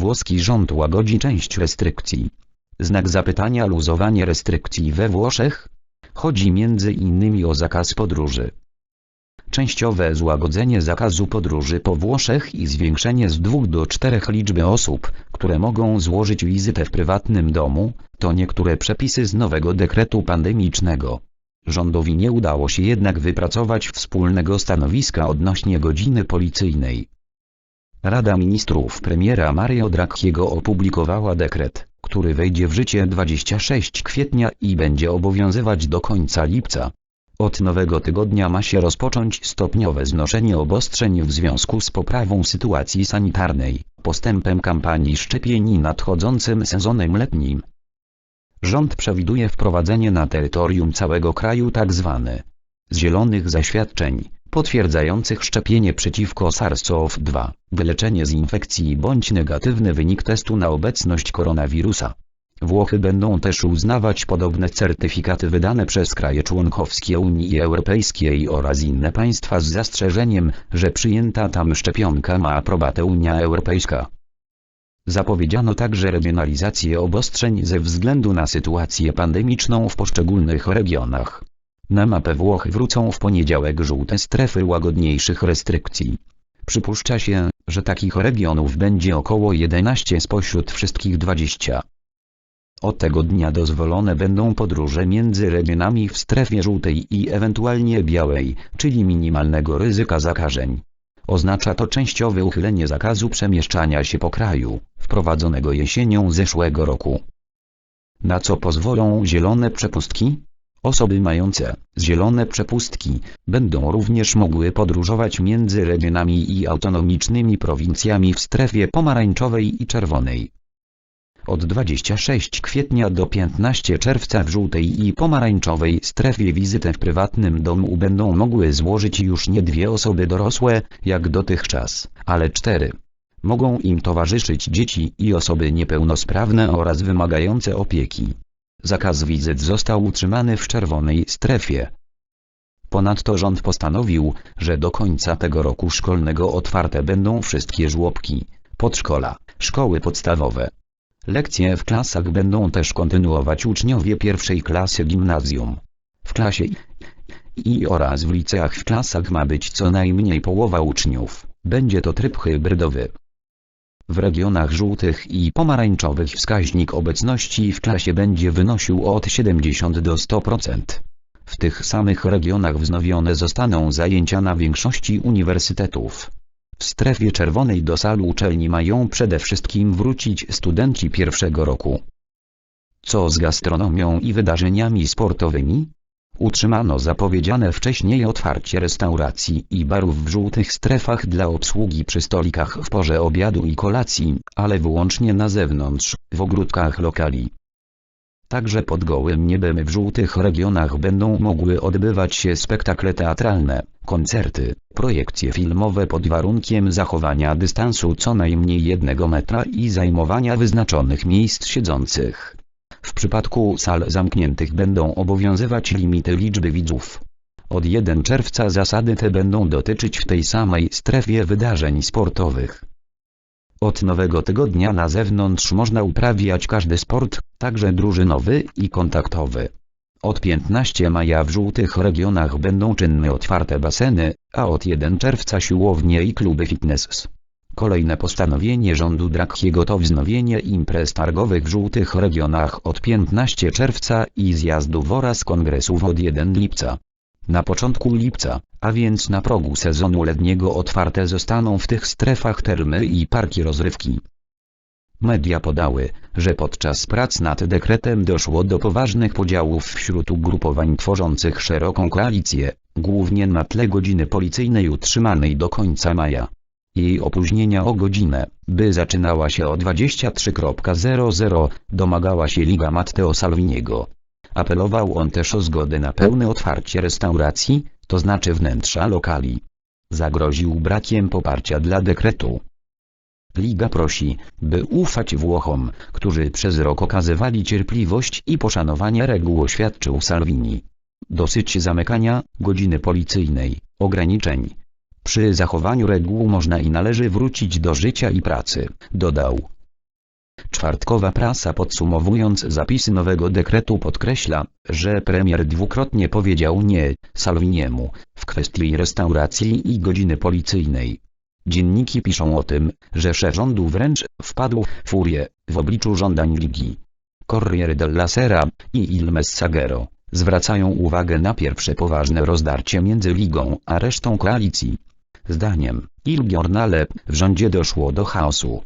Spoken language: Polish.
Włoski rząd łagodzi część restrykcji. Znak zapytania luzowanie restrykcji we Włoszech? Chodzi między innymi o zakaz podróży. Częściowe złagodzenie zakazu podróży po Włoszech i zwiększenie z dwóch do czterech liczby osób, które mogą złożyć wizytę w prywatnym domu, to niektóre przepisy z nowego dekretu pandemicznego. Rządowi nie udało się jednak wypracować wspólnego stanowiska odnośnie godziny policyjnej. Rada Ministrów premiera Mario Draghiego opublikowała dekret, który wejdzie w życie 26 kwietnia i będzie obowiązywać do końca lipca. Od nowego tygodnia ma się rozpocząć stopniowe znoszenie obostrzeń w związku z poprawą sytuacji sanitarnej, postępem kampanii szczepień i nadchodzącym sezonem letnim. Rząd przewiduje wprowadzenie na terytorium całego kraju tzw. zielonych zaświadczeń, potwierdzających szczepienie przeciwko SARS-CoV-2, wyleczenie z infekcji bądź negatywny wynik testu na obecność koronawirusa. Włochy będą też uznawać podobne certyfikaty wydane przez kraje członkowskie Unii Europejskiej oraz inne państwa z zastrzeżeniem, że przyjęta tam szczepionka ma aprobatę Unia Europejska. Zapowiedziano także regionalizację obostrzeń ze względu na sytuację pandemiczną w poszczególnych regionach. Na mapę Włoch wrócą w poniedziałek żółte strefy łagodniejszych restrykcji. Przypuszcza się, że takich regionów będzie około 11 spośród wszystkich 20. Od tego dnia dozwolone będą podróże między regionami w strefie żółtej i ewentualnie białej, czyli minimalnego ryzyka zakażeń. Oznacza to częściowe uchylenie zakazu przemieszczania się po kraju, wprowadzonego jesienią zeszłego roku. Na co pozwolą zielone przepustki? Osoby mające zielone przepustki będą również mogły podróżować między regionami i autonomicznymi prowincjami w strefie pomarańczowej i czerwonej. Od 26 kwietnia do 15 czerwca w żółtej i pomarańczowej strefie wizytę w prywatnym domu będą mogły złożyć już nie dwie osoby dorosłe, jak dotychczas, ale cztery. Mogą im towarzyszyć dzieci i osoby niepełnosprawne oraz wymagające opieki. Zakaz wizyt został utrzymany w czerwonej strefie. Ponadto rząd postanowił, że do końca tego roku szkolnego otwarte będą wszystkie żłobki, przedszkola, szkoły podstawowe. Lekcje w klasach będą też kontynuować uczniowie pierwszej klasy gimnazjum. W klasie I oraz w liceach w klasach ma być co najmniej połowa uczniów. Będzie to tryb hybrydowy. W regionach żółtych i pomarańczowych wskaźnik obecności w klasie będzie wynosił od 70 do 100%. W tych samych regionach wznowione zostaną zajęcia na większości uniwersytetów. W strefie czerwonej do sal uczelni mają przede wszystkim wrócić studenci pierwszego roku. Co z gastronomią i wydarzeniami sportowymi? Utrzymano zapowiedziane wcześniej otwarcie restauracji i barów w żółtych strefach dla obsługi przy stolikach w porze obiadu i kolacji, ale wyłącznie na zewnątrz, w ogródkach lokali. Także pod gołym niebem w żółtych regionach będą mogły odbywać się spektakle teatralne, koncerty, projekcje filmowe pod warunkiem zachowania dystansu co najmniej jednego metra i zajmowania wyznaczonych miejsc siedzących. W przypadku sal zamkniętych będą obowiązywać limity liczby widzów. Od 1 czerwca zasady te będą dotyczyć w tej samej strefie wydarzeń sportowych. Od nowego tygodnia na zewnątrz można uprawiać każdy sport, także drużynowy i kontaktowy. Od 15 maja w żółtych regionach będą czynne otwarte baseny, a od 1 czerwca siłownie i kluby fitness. Kolejne postanowienie rządu Draghiego to wznowienie imprez targowych w żółtych regionach od 15 czerwca i zjazdów oraz kongresów od 1 lipca. Na początku lipca, a więc na progu sezonu letniego otwarte zostaną w tych strefach termy i parki rozrywki. Media podały, że podczas prac nad dekretem doszło do poważnych podziałów wśród ugrupowań tworzących szeroką koalicję, głównie na tle godziny policyjnej utrzymanej do końca maja. Jej opóźnienia o godzinę, by zaczynała się o 23.00, domagała się Liga Matteo Salviniego. Apelował on też o zgodę na pełne otwarcie restauracji, to znaczy wnętrza lokali. Zagroził brakiem poparcia dla dekretu. Liga prosi, by ufać Włochom, którzy przez rok okazywali cierpliwość i poszanowanie reguł oświadczył Salvini. Dosyć zamykania, godziny policyjnej, ograniczeń. Przy zachowaniu reguł można i należy wrócić do życia i pracy, dodał. Czwartkowa prasa podsumowując zapisy nowego dekretu podkreśla, że premier dwukrotnie powiedział nie Salviniemu w kwestii restauracji i godziny policyjnej. Dzienniki piszą o tym, że szef rządu wręcz wpadł w furię w obliczu żądań Ligi. Corriere della Sera i Il Messaggero zwracają uwagę na pierwsze poważne rozdarcie między Ligą a resztą koalicji. Zdaniem Il Giornale w rządzie doszło do chaosu,